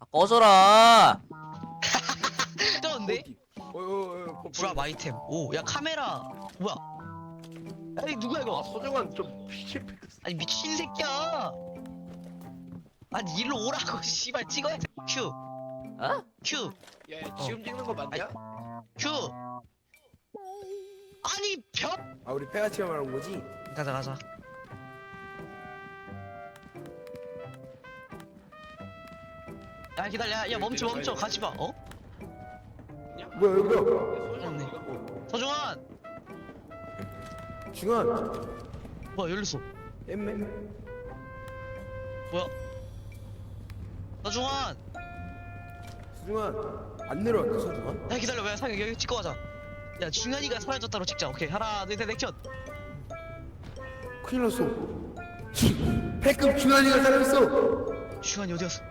아, 꺼져라. 떴는데? 어어어 브라 마이템. 오, 야 카메라. 뭐야? 아니 누구야 아 이거? 소중한 좀 실패 아니 미친 새끼야. 아니 일로 오라고 씨발 찍어야 돼. 큐, 어? 큐, 야 지금 찍는 거 맞냐? 큐. 아니 벽. 아 우리 폐가 체험하는 거지? 가자 가자. 야 기다려. 야 멈춰 멈춰. 같이 봐. 어? 뭐야 여기 뭐야 없네. 서중환. 중환 뭐야 열렸어. 엠메 뭐야? 서중환. 수중환 안 내려왔다 수중환? 야 기다려 왜 상혁 여기 찍고 가자 야 중현이가 사라졌다로 찍자 오케이 하나 둘셋 액션 큰일 났어 패급 중환이가 사라졌어 중현이 어디였어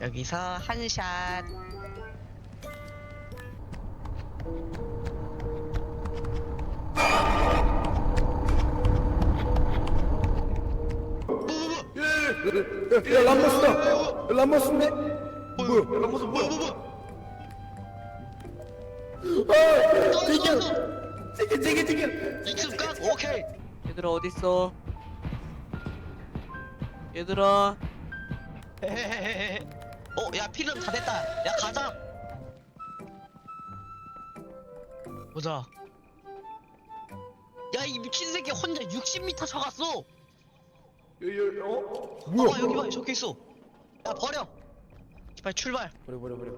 여기서 한샷. 야 람버스다. 야, 람버스인데? 뭐야? 람버스 뭐야 아 튀겨. 튀겨 튀겨 튀겨. 익숙 각 오케이. 얘들아 어딨어? 얘들아. 헤헤헤헤 어 야 필름 다 됐다. 야 가자. 보자. 야 이 미친 새끼 혼자 60m 쳐갔어. 여기 어? 봐봐 뭐야? 여기 봐 적혀 있어 야 버려. 빨리 출발. 버려 버려 버려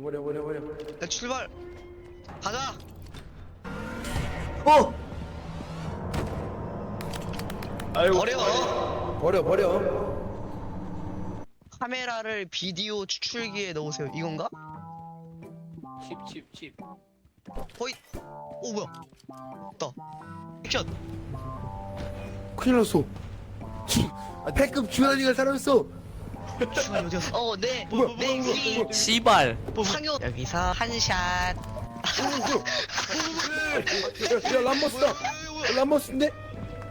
버려 버려 버려 버려. 야 출발. 가자. 어! 아이고 버려. 버려 버려. 카메라를 비디오 추출기에 넣으세요. 이건가? 칩칩칩. 호잇. 오 뭐야. 있다. 액션. 큰일 났어. 아 패급 중환이가 사라졌어 중간이 어디였어 어 네 뭐야, 네, 뭐야, 네, 뭐야, 씨발. 상효. 여기서 한 샷. 야, 야 람버스다. 야, 람버스인데?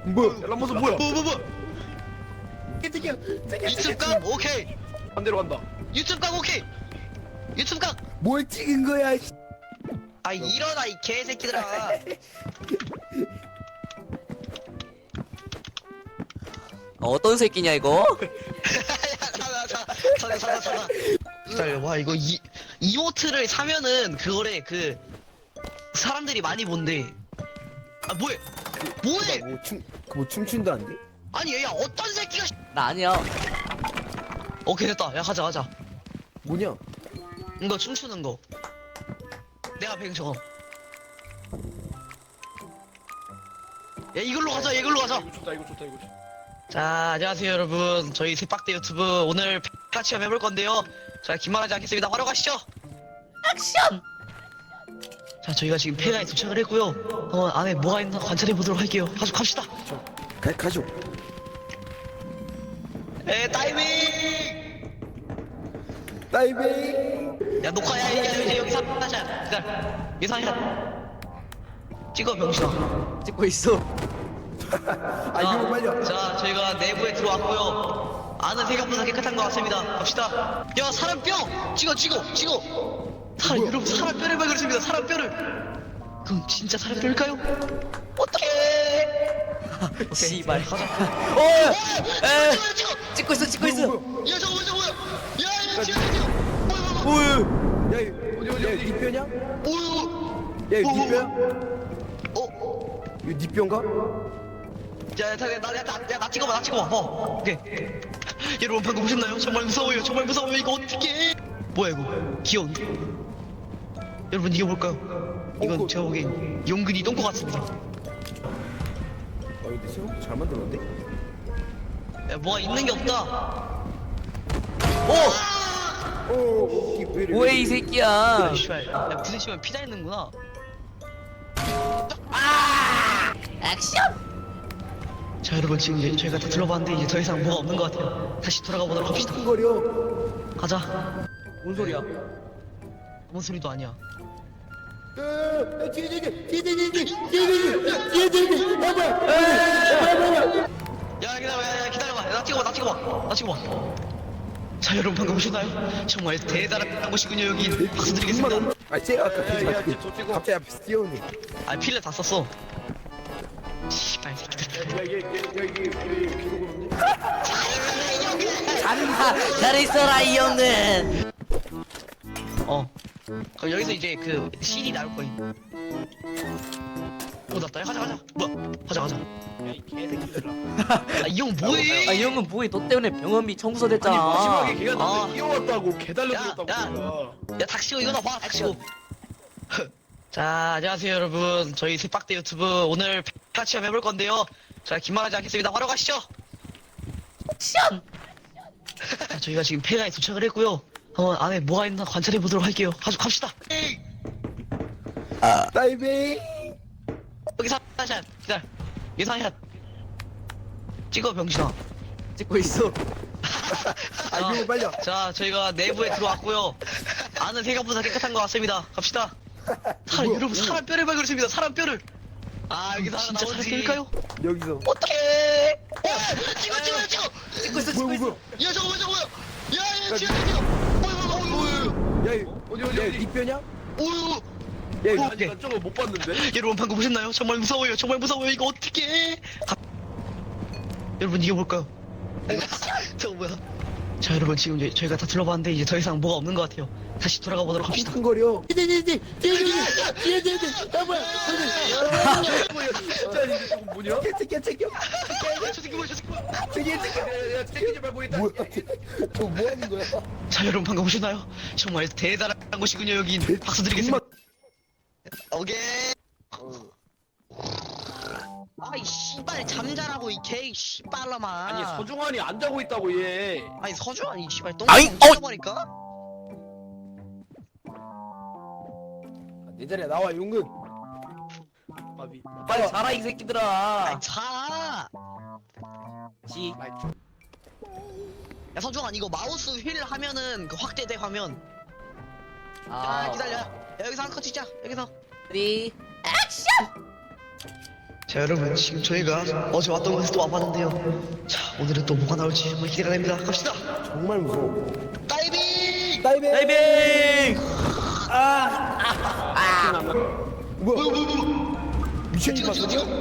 뭐야? 람버스 뭐야? 뭐뭐뭐 유튜브 각 오케이. 반대로 간다. 유튜브 각 오케이. 유튜브 각아 뭘 찍은 거야 씨. 일어나 이 개새끼들아. 어떤 새끼냐 이거? 기다려 와 이거 이 이모트를 사면은 그거래 그 사람들이 많이 본대. 아 뭐해? 뭐해? 뭐춤 뭐 춤춘다는데? 아니 얘야 어떤 새끼가 씨- 나 아니야. 오케이 됐다. 야 가자 가자. 뭐냐? 이거 춤추는 거. 내가 배경 저거. 야 이걸로 가자 이걸로 가자. 이거 좋다 이거 좋다 이거 좋다. 자 안녕하세요 여러분. 저희 새빡대 유튜브. 오늘 같이 해볼 건데요. 자 긴말하지 않겠습니다. 바로 가시죠. 액션! 자 저희가 지금 폐가에 도착을 했고요. 어 안에 뭐가 있나 관찰해 보도록 할게요. 가서 갑시다. 가, 가죠 에 타이밍 다이빙. 야 녹화야 이제 이제 여기서 한샷 기다려 한샷 찍어 병신아 찍고 있어. 아 이거 빨려 자 저희가 내부에 들어왔고요 안은 생각보다 깨끗한 것 같습니다 갑시다 야 사람 뼈 찍어 찍어 찍어 사람 뭐야? 여러분 사람 뼈를 발견했습니다 사람 뼈를 그럼 진짜 사람 뼈일까요? 어떡해 씨발. 가자 오! 에! 찍어 찍어 찍고 있어 찍고 있어. 야 저거 뭐야 저거 뭐야 야 이거 찍어 찍어 뭐야 뭐야 오유. 야 이거 어디 어디 어디 네 뼈냐? 뭐야 야 이거 네 뼈야? 어? 이거 네 뼈인가? 야, 야, 나, 야, 나, 야, 나 찍어봐, 나 찍어봐. 어, 오케이. 여러분 방금 보셨나요? 정말 무서워요. 정말 무서워요. 이거 어떻게? 뭐야 이거? 귀여운데? 여러분 이게 뭘까요? 이건 어, 제가 보기엔 용근이 똥꼬 같습니다. 아 근데 생각보다 잘 만들었는데? 야, 뭐가 있는 게 없다. 오! 오 이게 왜 이래 뭐해 이 새끼야. 야, 씨발. 야, 부딪히면 피 나있는구나. 액션. 자, 여러분 지금 이제 저희가 다 둘러봤는데 이제 더 이상 뭐가 없는 것 같아요. 다시 돌아가 보도록 합시다. 쿵거려 가자. 뭔 소리야? 아무 소리도 아니야. 어, 뒤에 뒤에 뒤에 뒤에 뒤에 뒤에 뒤에 뒤에 뒤에 아야 기다려봐 야, 야 기다려봐 야, 나 찍어봐 나 찍어봐 나 찍어봐 자 여러분 방금 보셨나요? 정말 대단한 곳이군요 여기 박수 드리겠습니다 아 제가 아까 그 갑자기 앞에서 뛰어오네 아 필레 다 썼어 씨발 새끼들. 잘한다. 잘 있어라 이 형은. 어. 그럼 여기서 이제 그 CD 나올 거임. 어 났다 야 가자 가자. 뭐야 가자 가자. 아이 형 뭐해? 아 이 형은 뭐해? 너 때문에 병원비 청구서 됐잖아. 마지막에 걔가 아. 나한테 뛰어왔다고 개 야, 달려들었다고 야. 야. 닥치고 이거 나 봐 닥치고. 자 안녕하세요 여러분. 저희 새빡대 유튜브 오늘 같이 한번 해볼 건데요. 자 긴말하지 않겠습니다. 바로 가시죠. 액션 자, 저희가 지금 폐가에 도착을 했고요. 한번 안에 뭐가 있나 관찰해 보도록 할게요. 가서 갑시다. 다이빙! 여기 사샷 기다려. 여기 사샷 찍어 병신아. 찍고 있어. 아 이거 빨리 와. 자 저희가 내부에 들어왔고요. 안은 생각보다 깨끗한 것 같습니다. 갑시다. 사람, 여러분 사람 뼈를 발견했습니다. 사람 뼈를 아 여기서 하나 진짜 사람 뼈일까요? 여기서. 어떡해. 찍어 찍어 찍어. 찍고 있어 찍고 뭐야 있어 뭐야 야 잠깐만 잠깐만 야야 지금 찍어. 뭐야 뭐야 뭐야 야 어디 어디 어디? 이 뼈냐? 뭐야 야 오케이. 이거 저거 못 봤는데? 여러분 방금 보셨나요? 정말 무서워요 정말 무서워요. 이거 어떡해. 가... 여러분 이게 뭘까요? 저거 뭐야 자 여러분 지금 이제 저희가 다 둘러봤는데 이제 더 이상 뭐가 없는 것 같아요. 다시 돌아가 보도록 합시다. 쿵거려. 띠띠띠띠 띠띠띠띠 야 뭐야? 진짜 이게 조금 뭐냐? 깨치깨 챙겨. 저 새끼 뭐야 저 새끼 뭐야. 챙겨 챙겨. 야야 새끼 좀 말고 있다. 뭐야? 저뭐 하는 거야? 자 여러분 방금 보셨나요? 정말 대단한 곳이군요 여기 박수 드리겠습니다. 오케이. 아이 씨발 잠자라고 이개 씨발라마 아니 서중환이 안 자고 있다고 얘. 아니 서주환 이 씨발 아이, 똥 어! 쳐버릴까? 내 자리에 나와 용근. 아비 빨리 자라 이 새끼들아. 아이 자! 지. 야 서주환 이거 마우스 휠 하면은 그 확대돼 화면. 아, 아 기다려. 야, 여기서 한컷 찍자. 여기서. 쓰리 자 여러분 지금 저희가 어제 왔던 곳에 또 와봤는데요. 자 오늘은 또 뭐가 나올지 정말 기대가 됩니다. 갑시다. 정말 무서워. 다이빙! 다이빙! 다이빙! 뭐야? 뭐야 뭐야 미션 찍어 찍어 찍어 봤어?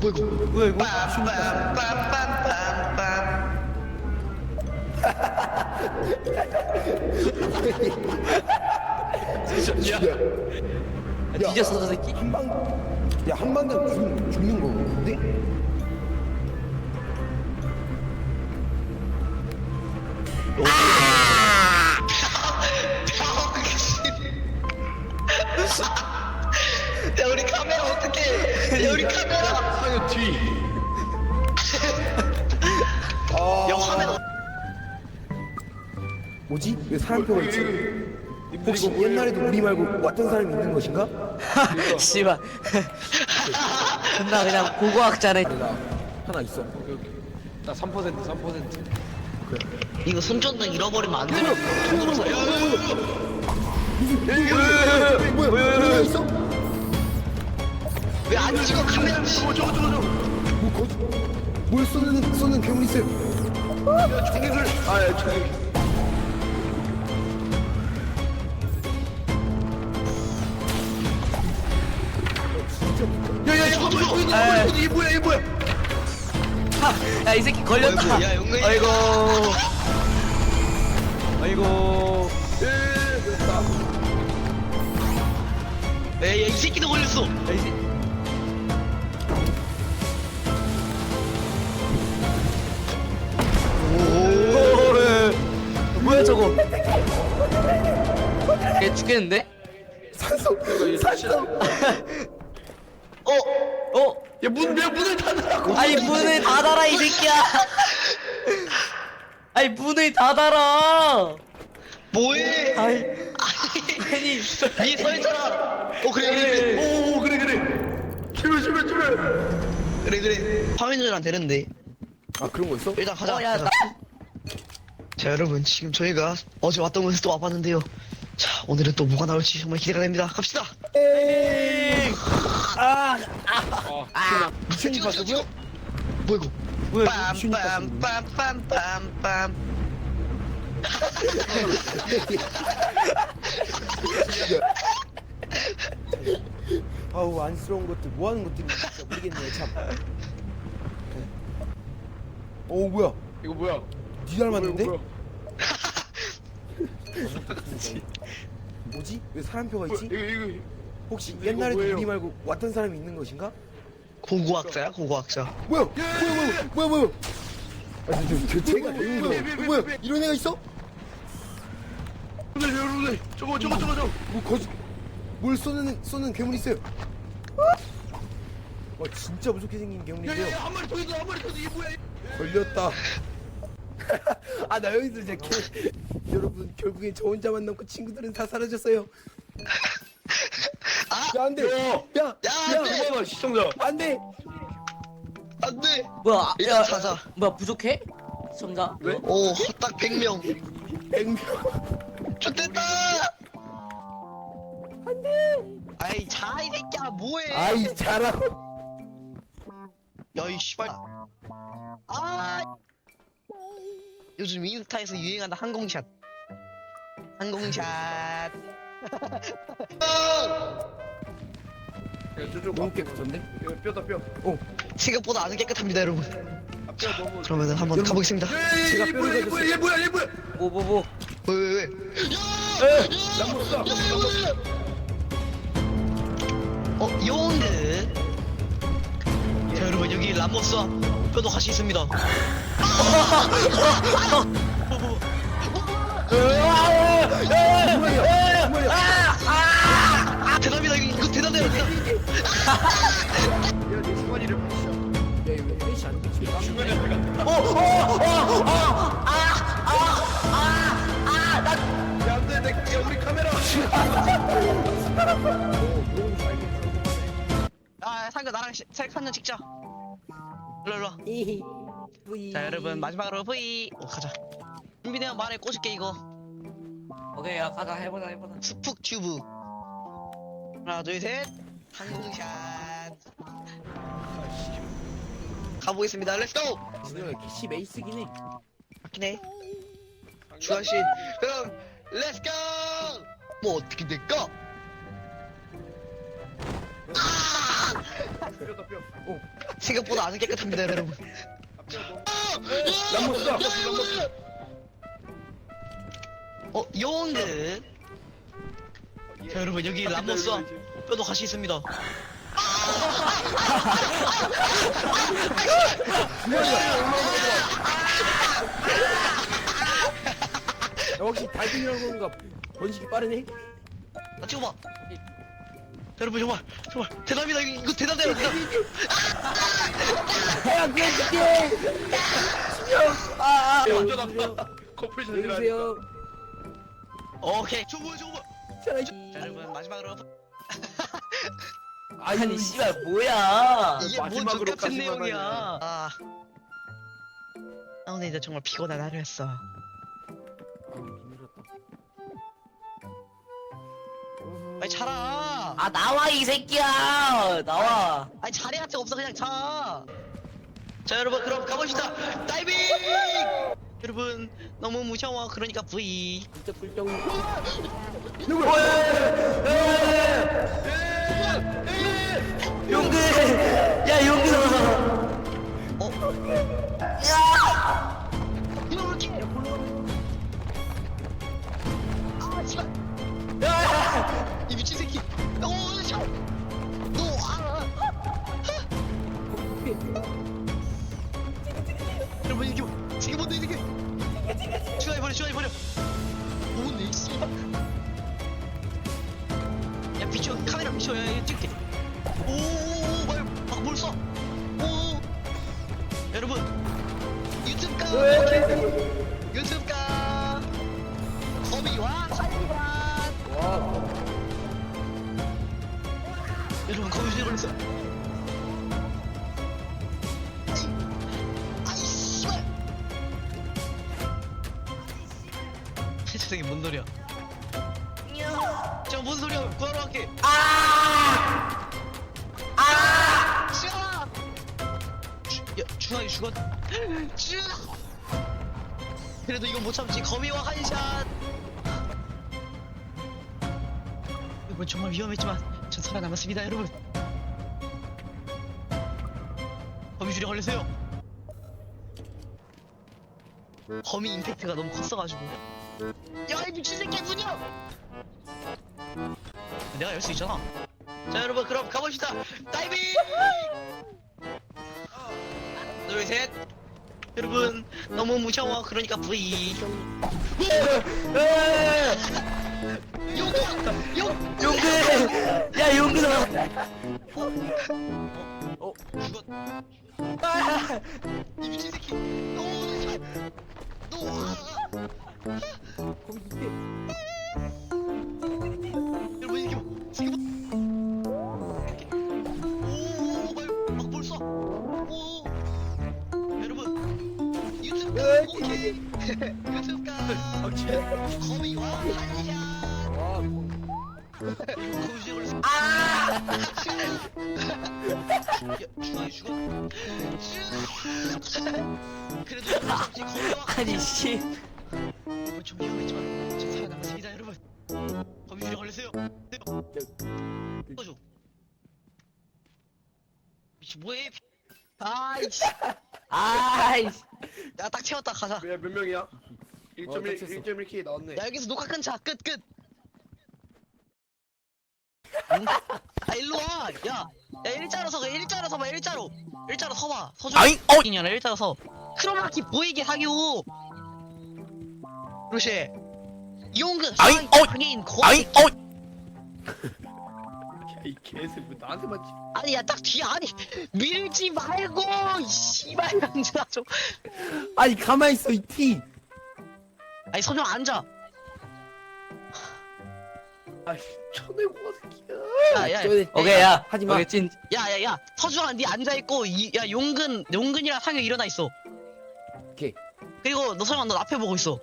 뭐야 이거? 뭐야 이거? 빰빰빰빰빰빰. 야, 야, 뒤졌어 저 새끼? 한방 야 한 방당 죽, 죽는 거 근데? 야 우리 카메라 어떡해 야 우리 카메라 상현 뒤야 화면 어- 뭐지? 왜 사람표가 있지? 혹시 옛날에도 우리 말고 왔던 사람이 있는 것인가? 씨발 존나 그냥 고고학자네 나 하나 있어 여기 여기 나3% 3% 이거 손전등 잃어버리면 안 되는 돈으로 사 뭐야 뭐야 뭐야 뭐야 있어? 왜안 찍어 카메라 저거 저거 저거 저거 뭐 거기 뭘 쏘는 쏘는 괴물 있어요 야 총액을 아야 총액 야야 저거 저거 저거 에이. 이게 뭐야 이게 뭐야? 야 이 새끼 걸렸다. 어이구, 야, 용근이. 아이고. 아이고. 예 됐다. 에이 이 새끼도 걸렸어. 야, 이 오, 뭐야 저거? 얘 죽겠는데? 산소 산소. 어? 어? 야문 야 문을 닫으라고. 아니 문을 닫아라 이 새끼야. 아니 문을 닫아라. 뭐해? 아이 아니 위에 서있잖아 어 그래 그래 그래. 오 그래 그래. 출발 출발 출발. 그래 그래. 화면이랑 되는데. 아 그런 거 있어? 일단 가자 어야 가자. 자 여러분 지금 저희가 어제 왔던 곳에 또 와봤는데요. 자 오늘은 또 뭐가 나올지 정말 기대가 됩니다. 갑시다 미션이 찍어, 찍어, 찍어. 봤다고요? 뭐 이거 뭐야 미션이 빰빰빰빰빰빰 아우 안쓰러운 것들 뭐 하는 것들인지 진짜 모르겠네요 참. 오 뭐야? 이거 뭐야? 니 닮았는데? 뭐야, 뭐지? 왜 사람 표가 뭐야? 있지? 이거 이거 혹시 이거 옛날에 뭐예요? 우리 말고 왔던 사람이 있는 것인가? 고고학자야 고고학자 뭐야? 뭐야 뭐야 뭐야 뭐야? 아, 저, 저, 저, 제가 되는 거 뭐야? 이런 애가 있어? 여러분들 여러분들 저거 저거 저거 저거 뭐 거짓 뭘 쏘는 쏘는 괴물 있어요? 와 진짜 무섭게 생긴 괴물인데요. 야야야 한 마리 더 있어 한 마리 더 있어 이게 뭐야 걸렸다. 아 나 여기서 이제 개... 여러분 결국엔 저 혼자만 남고 친구들은 다 사라졌어요. 아! 야 안 돼. 야, 야, 야, 안 돼! 봐봐 시청자 안 돼. 안 돼 뭐야 일단 야, 찾아. 뭐야 부족해? 시청자 왜? 오 딱 100명 백명. 좋됐다 안 돼 아이 자 이 새끼야 뭐해 아이 잘하. 야이 씨발 아 요즘 인스타에서 유행하는 항공샷 항공샷 야 저쪽 너무 깨끗한데? 이거 뼈다 뼈 생각보다 안 깨끗합니다 여러분 아, 뼈 너무 그러면 한번 여러분. 가보겠습니다 제가 얘 뼈를 뭐야 얘. 뭐야 얘 뭐야 얘 뭐야 뭐뭐뭐 왜왜왜 람보스다 어 용드 자 여러분 여기 람모스와 뼈도 같이 있습니다 뭐야? 뭐야? 야내 주머니를 보시죠 야 이거 왜안 되지? 주머니에 내가 야 안 돼 내 야, 우리 카메라 아 상규 나랑 시- 셀카 한장 찍자 일로 일로 자 여러분 마지막으로 V 오, 가자. 준비되면 말에 꽂을게 이거. 오케이 야 가자 해보자 해보자. 스푹 튜브. 하나 둘 셋 항공샷 가보겠습니다 렛츠고 진영아 캐시 메이스긴 해. 맞긴 해 주한씨 그럼 렛츠고 뭐 어떻게 될까? 뼈다 뼈 생각보다 안 깨끗합니다 여러분 람보스다 람보스 어 용드 자 여러분 여기 람모스와 뼈도 같이 있습니다. 야, 혹시 달빈이라고 그런가 번식이 빠르네? 나 찍어봐. 여러분 정말 정말 대단합니다. 이거, 이거 대단해요 대단. 야 그래줄게. 아아. 완전 아파 커플샷이라 여보세요. 오케이. 저거 뭐야 저거 뭐야 자, 자 여러분 마지막으로 아니 씨발 뭐야? 이게 뭔 마지막으로 까지만 내용이야. 하네. 아. 아, 오늘 이제 정말 피곤한 하루였어. 빨리 자라. 아 나와 이 새끼야. 나와. 아니 자리 같은 거 없어. 그냥 자. 자 여러분 그럼 가봅시다. 다이빙. 여러분 너무 무서워 그러니까 V. 진짜 꿀정. 용기 야 용기 어? 이렇게. 아 씨발. 버려 추가해 버려. 뭔데 이 씨발. 야 비춰 카메라 비춰 야 이거 찍게. 오오오 말, 막뭘 써? 오 여러분 유튜브 가 유튜브 가 거미와 살관 와. 여러분 거미줄 걸렸어 세상에 뭔 소리야? 뭔 소리야? 구하러 갈게. 아! 아! 시아! 야 중앙이 죽었 주 그래도 이건 못 참지. 거미와 한샷! 이건 정말 위험했지만 전 살아남았습니다 여러분. 거미 줄에 걸리세요. 거미 임팩트가 너무 컸어가지고 야 이 미친 새끼 누냐 내가 열 수 있잖아 자 여러분 그럼 가봅시다 다이빙 둘 셋 여러분 너무 무서워 그러니까 V 용돈 용 용근! 야, 용근아! 어? 죽었 아! 이 미친 새끼 너 너 아. 여러분 이게 뭐뭐 여러분 유튜브 가 오케이 유튜브 가 거미와 미치 뭐해? 아이씨. 아이씨. 야 딱 채웠다 가자. 몇, 몇 명이야? 1.1 어, 딱 쳤어. 1.1K 나왔네. 야 여기서 녹화 끊자. 끝 끝. 응? 아 일로 와. 야, 야 일자로 서가 일자로 서봐 일자로. 일자로 서봐. 서줘. 아잉, 어! 이년아 일자로 서. 크로마키 보이게 하기오. 그렇지. 이용근 아잉, 어! 거. 아잉, 어! 야이 개새 왜 나한테만 치? 아니 야 딱 뒤에 아니 밀지 말고 이 씨발 남자 좀. 아니 가만히 있어 이티 아니 서정 앉아. 아이 쳐내고 와 새끼야. 야야. 오케이, 야. 하지마 오케이, 찐. 야야야 서주아 니 앉아 있고 이, 야 용근 용근이랑 상혁 일어나 있어. 오케이 그리고 너 설마 너 앞에 보고 있어.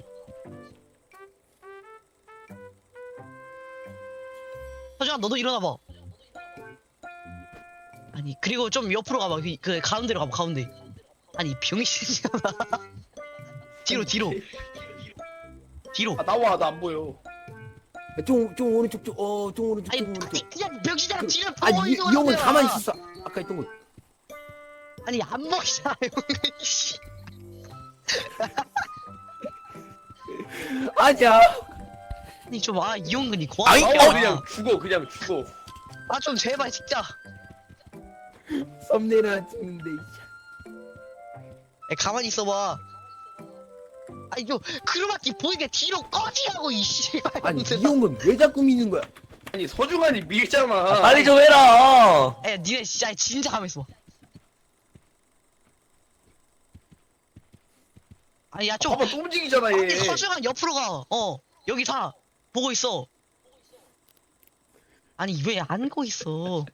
서주아 너도 일어나 봐. 아니 그리고 좀 옆으로 가봐. 그, 그 가운데로 가봐 가운데. 아니 병신이잖아. 뒤로 뒤로 뒤로. 아 나와 나 안 보여. 좀, 좀 오른쪽 좀, 어, 좀 오른쪽 아니 좀 오른쪽 그냥 병신이랑 뒤로 아니 이. 이 형은 가만히 있었어 아까 있던 곳 아니 안 보이잖아 용근 씨. 아니야 아니 좀아 이용근이 아이, 고아. 나와 어! 그냥 죽어 그냥 죽어. 아좀 제발 진짜. 썸네일 하나 찍는데 이씨. 야, 가만히 있어봐. 아니 좀 크로마키 보이게 뒤로 꺼지라고 이 씨발. 아니 이 형은 왜 자꾸 미는 거야 아니 서중환이 밀잖아. 빨리 좀 해라. 야 니네 진짜 진짜 가만 있어. 아니 야좀 봐봐 또 움직이잖아 얘. 아니 서주가 옆으로 가. 어 여기 다 보고 있어. 아니 왜 안고 있어?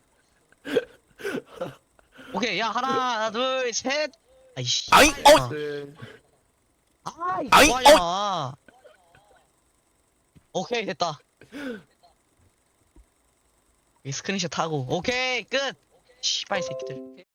오케이 야 하나 둘 셋. 아이씨. 아잉, 어! 네. 아 이거 아잉, 뭐하냐. 오케이 됐다. 이 스크린샷 하고 오케이 끝. 씨발 새끼들.